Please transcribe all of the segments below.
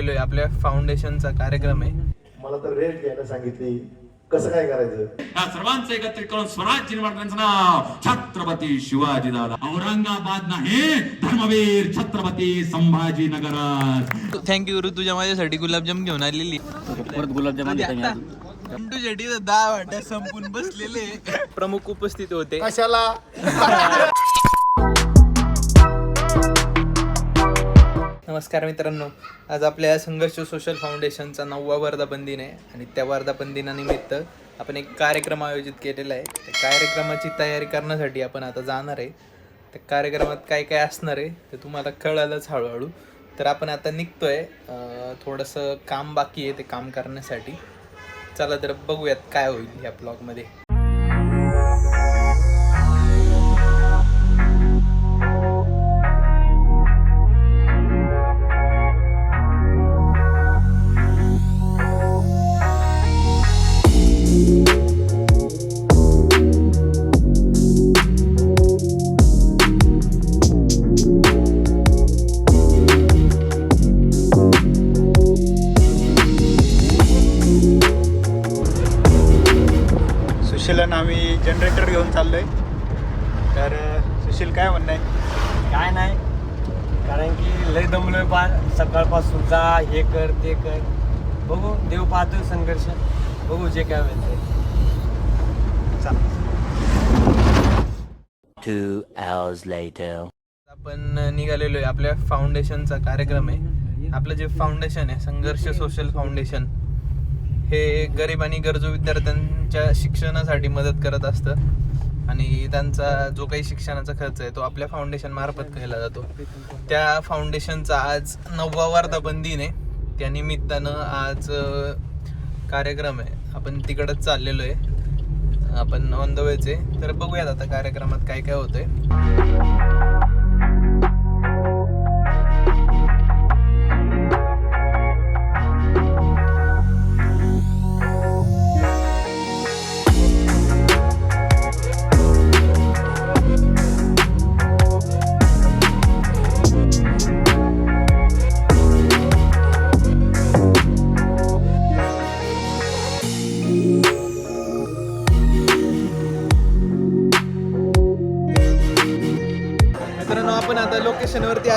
निघालेलो आहे आपल्या फाउंडेशनचा कार्यक्रम आहे. मला तर रेट घ्यायला सांगितली. कसं काय करायचं? या सर्वांचं एकत्रित करून स्वराज्य निर्माण करण्याचं नाव छत्रपती शिवाजी दादा. औरंगाबाद नाही धर्मवीर छत्रपती संभाजी नगर थँक्यू ऋतुजा माझ्यासाठी गुलाबजाम घेऊन आलेली. परत गुलाबजामुन देतो मी अजून. पिंटू शेट्टी तर दहा वाट्या संपून बसलेले. प्रमुख उपस्थित होते. कशाला? नमस्कार मित्रांनो. आज आपल्या संघर्ष सोशल फाउंडेशनचा नववा वर्धापन दिन आहे आणि त्या वर्धापन दिनानिमित्त आपण एक कार्यक्रम आयोजित केलेला आहे. त्या कार्यक्रमाची तयारी करण्यासाठी आपण आता जाणार आहे. त्या कार्यक्रमात काय काय असणार आहे ते तुम्हाला कळालंच हळूहळू. तर आपण आता निघतो आहे थोडंसं काम बाकी आहे ते काम करण्यासाठी. चला तर बघूयात काय होईल या ब्लॉगमध्ये सुशीलन आम्ही जनरेटर घेऊन चाललोय. तर अं, सुशील काय म्हणणं आहे? काय नाही. कारण की लय दमलोय पा सकाळपासून जा हे कर ते कर. बघू देव पाहतोय संघर्ष. बघू जे काय होईल. आपण निघालेलो आहे आपल्या फाउंडेशनचा कार्यक्रम आहे. आपलं जे फाउंडेशन आहे संघर्ष सोशल फाउंडेशन हे गरीब आणि गरजू विद्यार्थ्यांच्या शिक्षणासाठी मदत करत असतं. आणि त्यांचा जो काही शिक्षणाचा खर्च आहे तो आपल्या फाउंडेशन मार्फत केला जातो. त्या फाउंडेशनचा आज नववा वर्धापन दिन आहे. त्या निमित्तानं आज कार्यक्रम आहे. आपण तिकडंच चाललेलो आहे. आपण ऑन द वेच आहे. तर बघूयात आता कार्यक्रमात काय काय होतंय.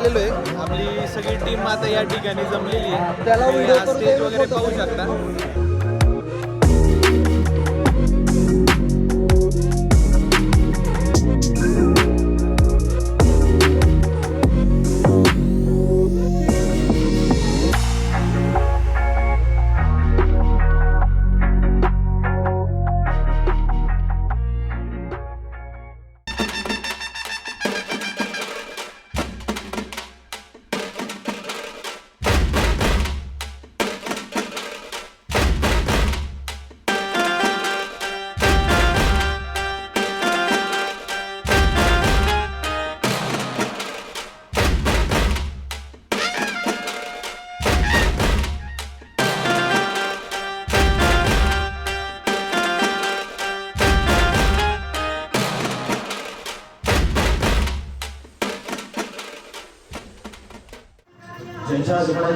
आलेलो आहे. आपली सगळी टीम आता या ठिकाणी जमलेली आहे. त्याला स्टेज वगैरे पाहू शकता.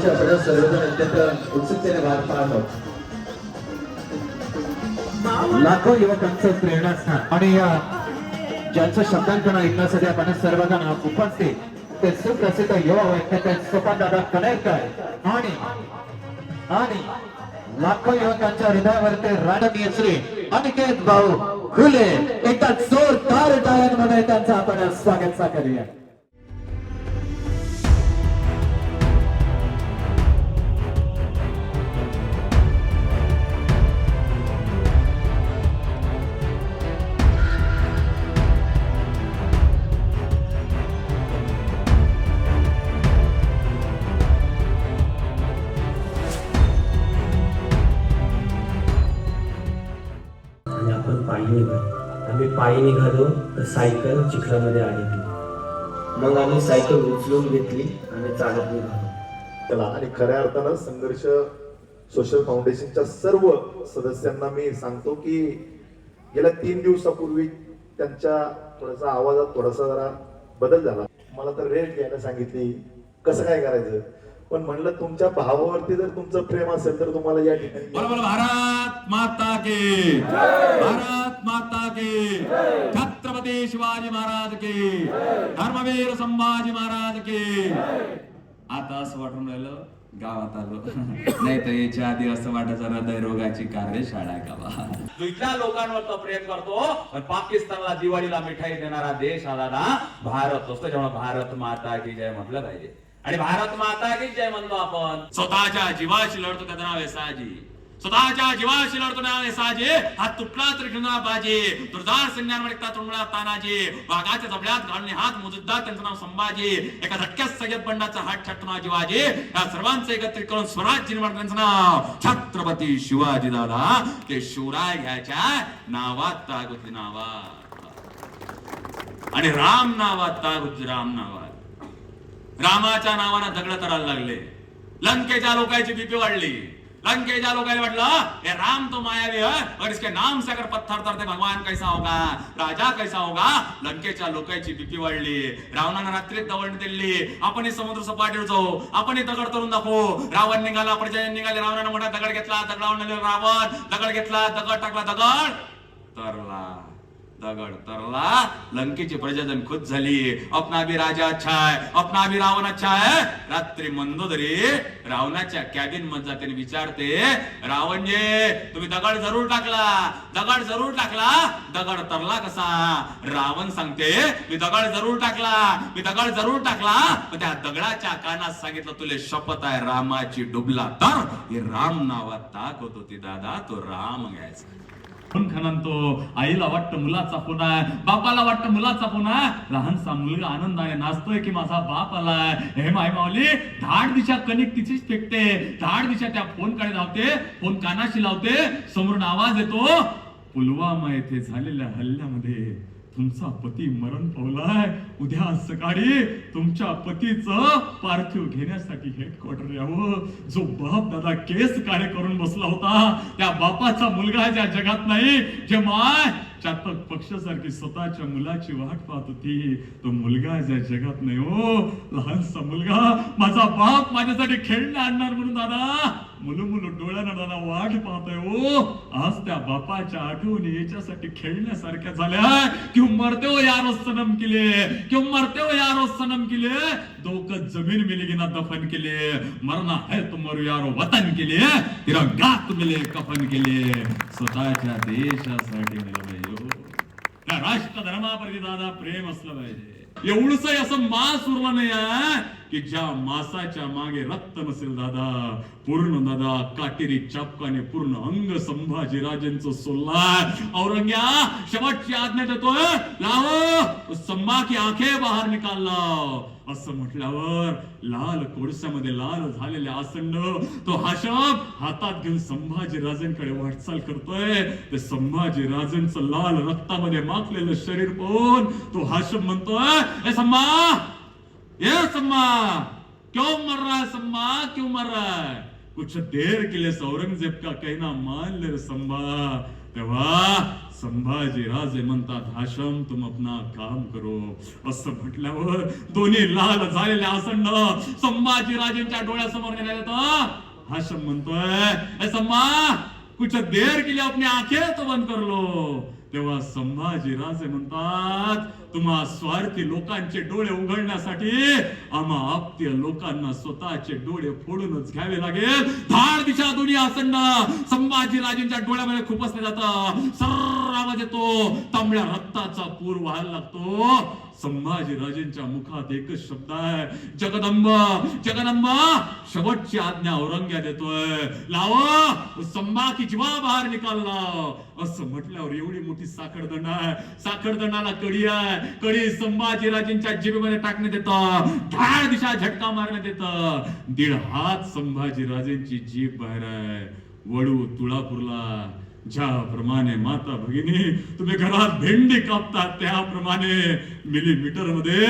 ज्यांच्या आपण सर्वजण अत्यंत उत्सुकतेने भाग पाहत आहोत. लाखो युवकांचं प्रेरणास्थान आणि ज्यांचं शब्दांकन ऐकण्यासाठी आपण सर्वजण उपस्थित ते सुप्रसिद्ध युवा वैज्ञानिक सोपान दादा कनेरकर आणि आणि लाखो युवकांच्या हृदयावरती राजनीय श्री अनिकेत भाऊ खुले एकदा जोरदार टाळ्यांमध्ये त्यांचं आपण स्वागत सा निघालो तर सायकल चिखलामध्ये आली मग आम्ही सायकल उचलून घेतली आणि चालत निघालो चला आणि खऱ्या अर्थानं संघर्ष सोशल फाउंडेशनच्या सर्व सदस्यांना मी सांगतो की गेल्या तीन दिवसापूर्वी त्यांच्या थोडासा आवाजात थोडासा जरा बदल झाला. मला तर रेट घ्यायला सांगितली कसं काय करायचं? पण म्हणलं तुमच्या भावावरती जर तुमचं प्रेम असेल तर तुम्हाला या ठिकाणी बोला बोला भारत माता की भारत माता की छत्रपती शिवाजी महाराज की धर्मवीर संभाजी महाराज की आता असं वाटून राहिलं गावात आलो. नाही तर याच्या आधी असं वाटायचं हृदयरोगाची कार्यशाळा आहे बा जो इथल्या लोकांवर तो प्रेम करतो पण पाकिस्तानला दिवाळीला मिठाई देणारा देश आला ना भारत असतो जेव्हा भारत माता की जय म्हटलं पाहिजे. आणि भारत माता की जय म्हणतो आपण. स्वतःच्या जीवाशी लढतो त्याचं नाव आहे साजी. स्वतःच्या जीवाशी लढतो नाव साजे हा तुटला तरी ठेवणार बाजे दुर्धार सैन्यांवर एकता तुंबला तानाजी वाघाच्या जबड्यात घालणे हात मुजुद्दा त्यांचं नाव संभाजी एका धक्क्यात सगळ्यात बंडाचा हात छाटतो नाव या सर्वांचं एकत्रित करून स्वराज्य निर्माण त्यांचं नाव छत्रपती शिवाजी दादा ते शिवराय घ्यायच्या नावात तागुतली नावात आणि राम नावात तागुतली राम नावात रामाच्या नावानं दगड करायला लागले लंकेच्या लोकांची बीपी वाढली लंकेजा लोग हे राम तो मायावी है और इसके नाम से अगर पत्थर तरते भगवान कैसा होगा राजा कैसा होगा? लंकेच्या लोकांची बीपी वाढली रावणानं रात्रीत दवड दिली आपण समुद्र सपाटीवर जाऊ आपण दगड करून दाखवू. रावण निघाला प्रजा निघाले रावणानं मोठा दगड घेतला दगडावर रावण दगड घेतला दगड टाकला दगड तरला. दगड तरला. लंकेची प्रजाजन खुद झाली. अपना भी राजा अच्छा आहे अपना भी रावण अच्छा आहे रात्री मंदोदरी रावणाच्या कॅबिनमध्ये जाते विचारते रावण जे तुम्ही दगड जरूर टाकला दगड जरूर टाकला दगड तरला कसा? रावण सांगते मी दगड जरूर टाकला मी दगड जरूर टाकला. पण त्या दगडाच्या कानात सांगितलं तुले शपथ आहे रामाची डुबला तर. हे राम नावात ताक होत होती दादा. तो राम घ्यायचा. फोन आईला वाटतं मुलाचा फोन आहे बापाला वाटतं मुलाचा फोन आहे. लहानसा मुलगा आनंदाने नाचतोय की माझा बाप आलाय. हे माय माऊली धाड दिशा कणिक तिचीच फेकते. धाड दिशा त्या फोनकडे धावते फोन कानाशी लावते समोरून आवाज येतो. पुलवामा येथे झालेल्या हल्ल्यामध्ये तुमचा पती मरण पावलाय. उद्या सकाळी तुमच्या पतीचं पार्थिव घेण्यासाठी हेडक्वार्टर यावं जो बाप दादा केस कार्य करून बसला होता त्या बापाचा मुलगा ज्या जगात नाही जे माय चातक पक्षासारखी स्वतःच्या मुलाची वाट पाहत होती. तो मुलगा ज्या जगात नाही हो. लहानसा मुलगा माझा बाप माझ्यासाठी खेळणे आणणार म्हणून दादा. मुलं मुलं डोळ्यानं वाट पाहतोय हो आज त्या बापाच्या आठवणी याच्यासाठी खेळण्यासारख्या झाल्या. क्यों मरते हो यार सनम केले क्यों मरते हो यार सनम केले दोक जमीन मिलेगी ना दफन केले मरना है तो यारो वतन केले तिरंगात मिले कफन केले स्वतःच्या देशासाठी मिळलं हो. त्या राष्ट्र धर्माप्रती दादा प्रेम असलं पाहिजे. एवढस असं मास उरलं नाही की ज्या मासाच्या मागे रक्त नसेल दादा पूर्ण दादा काटेरी चापकाने पूर्ण अंग संभाजी राजेंचं सोल्ला. औरंग्या शेवटची आज्ञा देतोय लाव संभा की आखे बाहेर निकाल लाव असं म्हटल्यावर लाल कोळशामध्ये लाल झालेले आसंड तो हाशम हातात घेऊन संभाजी राजांकडे वाटचाल करतोय. ते संभाजी राजांचं लाल रक्तामध्ये माखलेलं शरीर पाहून तो हाशम म्हणतोय ए सम्मा ए सम्मा क्यों मर रहा है सम्मा क्यों मर रहा है? कुछ देर के लिए औरंगजेब का कहना मान ले संभा। तेव्हा संभाजी राजे म्हणतात हाशम तुम अपना काम करो. असं म्हटल्यावर दोन्ही लाल झालेले आसंड संभाजी राजेंच्या डोळ्यासमोर नेण्यात येतं हाशम म्हणतोय "ए सम्मा कुछ देर के लिए अपनी आखे तो बंद कर लो. तेव्हा संभाजी राजे म्हणतात तुम्हा स्वार्थी लोकांचे डोळे उघडण्यासाठी आम्हा आप्त्य लोकांना स्वतःचे डोळे फोडूनच घ्यावे लागेल. धाड दिशा दुनिया आसंड संभाजी राजेंच्या डोळ्यामध्ये खूपच जातं. सर्र आवाज येतो. तांबड्या रक्ताचा पूर व्हायला लागतो. संभाजी राजेंच्या मुखात एकच शब्द आहे. जगदंब जगदंब शेवटची आज्ञा औरंग्या देतोय लाव संभा की जीवा बाहेर निकाल लाव. असं म्हटल्यावर एवढी मोठी साखरदंड आहे. साखरदंडाला कडी आहे. कडी संभाजीराजेंच्या जिबेमध्ये टाकण्यात येतं. धाड दिशा झटका मारण्यात येतं. दीड हात संभाजीराजेंची जीभ बाहेर आहे. वडू तुळापूरला. ज्याप्रमाणे माता भगिनी तुम्ही घरात भेंडी कापतात त्याप्रमाणे मिलीमीटरमध्ये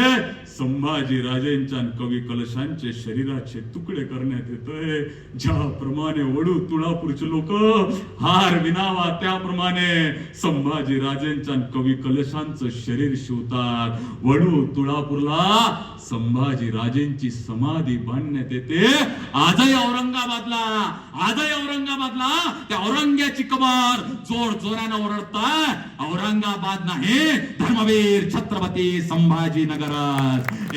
संभाजी राजेंच्या कवी कलशांचे शरीराचे तुकडे करण्यात येतोय. ज्याप्रमाणे वडू तुळापूरचे लोक हार विनावा त्याप्रमाणे संभाजी राजेंच्या कवी कलशांचं शरीर शिवतात. वडू तुळापूरला संभाजी राजेंची समाधी बांधण्यात येते. आजही औरंगाबादला आजही औरंगाबादला त्या औरंग्याची कबर जोर जोरानं ओरडताय औरंगाबाद नाही धर्मवीर छत्रपती संभाजीनगर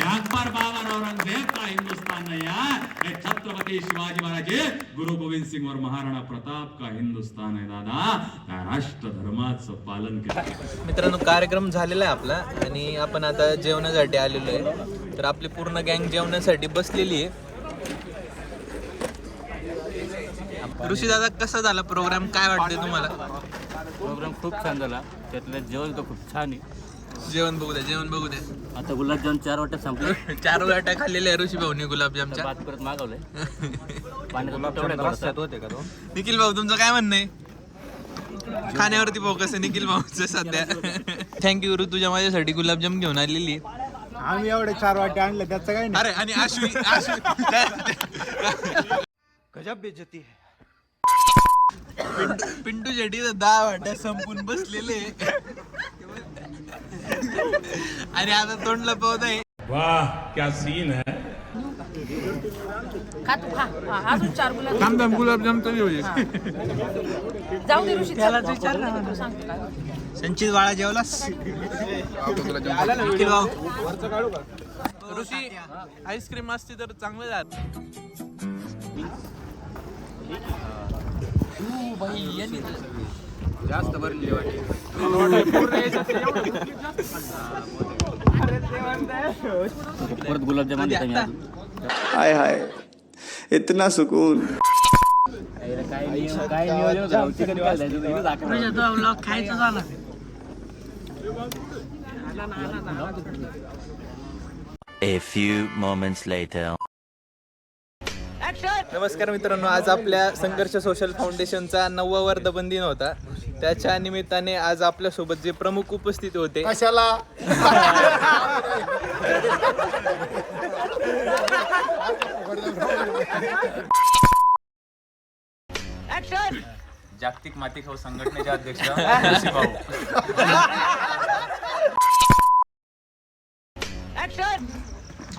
अकबर बाबा औरंगजेब का हिंदुस्तान नाही आहे. छत्रपती शिवाजी महाराज गुरु गोविंद सिंग वर महाराणा प्रताप का हिंदुस्तान आहे दादा? त्या राष्ट्र धर्माचं पालन केलं. मित्रांनो कार्यक्रम झालेला आहे आपला आणि आपण आता जेवणासाठी आलेलो आहे. तर आपली पूर्ण गँग जेवणासाठी बसलेली आहे. ऋषी दादा कसा झाला प्रोग्राम काय वाटते तुम्हाला? प्रोग्राम खूप छान झाला. त्यातलं जेवण तर खूप छान आहे. जेवण बघू द्या जेवण बघू द्या आता गुलाबजाम चार वाटत संपले. चार वाट्या खाल्लेल्या आहे ऋषी भाऊनी गुलाबजामच्या. बाद परत मागवलंय. पाण्याचा होते का तो? निखिल भाऊ तुमचं काय म्हणणं आहे? खाण्यावरती फोकस आहे निखिल भाऊचं सध्या. थँक्यू तुझ्या माझ्यासाठी गुलाबजाम घेऊन आलेली. आम्ही एवढे चार वाटे आणले त्याचं काही अरे आणि आश्वी गजब बेजती पिंटू पिंटू शेट्टी तर दहा वाट्या संपून बसलेले. आणि आता तोंड लपवत आहे. खा तू खा. हा, अजून चार गुलाब थांब थांब गुलाबजाम तरी होईल. जाऊ दे ऋषी त्याला विचार ना. सांगतो काय संचित बाळा जेवलास? निखिल भाऊ. ऋषी आईस्क्रीम असती तर चांगलं जात. परत गुलाबजाम आणले आम्ही अजून. हाय हाय. इतना सुकून. A few moments later. नमस्कार मित्रांनो आज आपल्या संघर्ष सोशल फाउंडेशनचा नववा वर्धपन दिन होता त्याच्या निमित्ताने आज आपल्यासोबत जे प्रमुख उपस्थित होते कशाला? जागतिक माती खाऊ संघटनेचे अध्यक्ष ऋषी भाऊ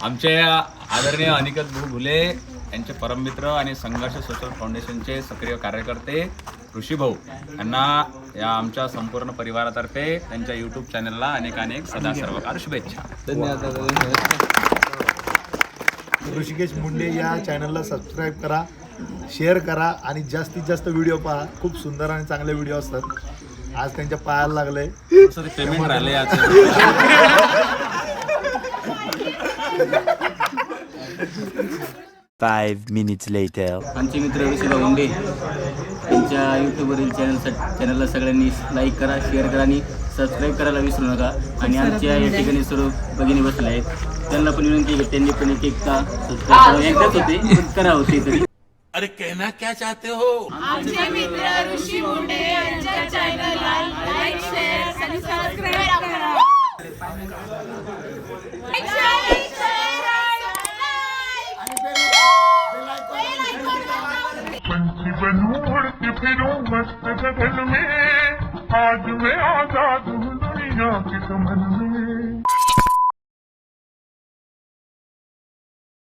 आमचे आदरणीय अनिकेत भाऊ घुले यांचे परममित्र आणि संघर्ष सोशल फाउंडेशनचे सक्रिय कार्यकर्ते ऋषी भाऊ यांना या आमच्या संपूर्ण परिवारातर्फे त्यांच्या यूट्यूब चॅनलला अनेक अनेक सदा सर्वकार शुभेच्छा. धन्यवाद ऋषिकेश मुंडे या चॅनलला सबस्क्राईब करा शेअर करा आणि जास्तीत जास्त व्हिडिओ पहा. खूप सुंदर आणि चांगले व्हिडिओ असतात. आज त्यांच्या पायाला लागलंय. पेमेंट राहिले याचं Five minutes later. आमचे मित्र ऋषीराव मुंडे त्यांच्या यूट्यूबवरील चॅनल चॅनलला सगळ्यांनी लाईक करा शेअर करा आणि सबस्क्राईब करायला विसरू नका. आणि आमच्या या ठिकाणी सर्व भगिनी बसले आहेत. त्यांना पण विनंती आहे की त्यांनी पण एक एकदा सबस्क्राईब एकदाच होते पण करा होते तरी. आमचे मित्र ऋषी मुंडे यांच्या चॅनलला लाईक शेअर आणि सबस्क्राईब करा. फिरूं मस्त गगन में। आज मैं आजाद हूँ दुनिया के समन में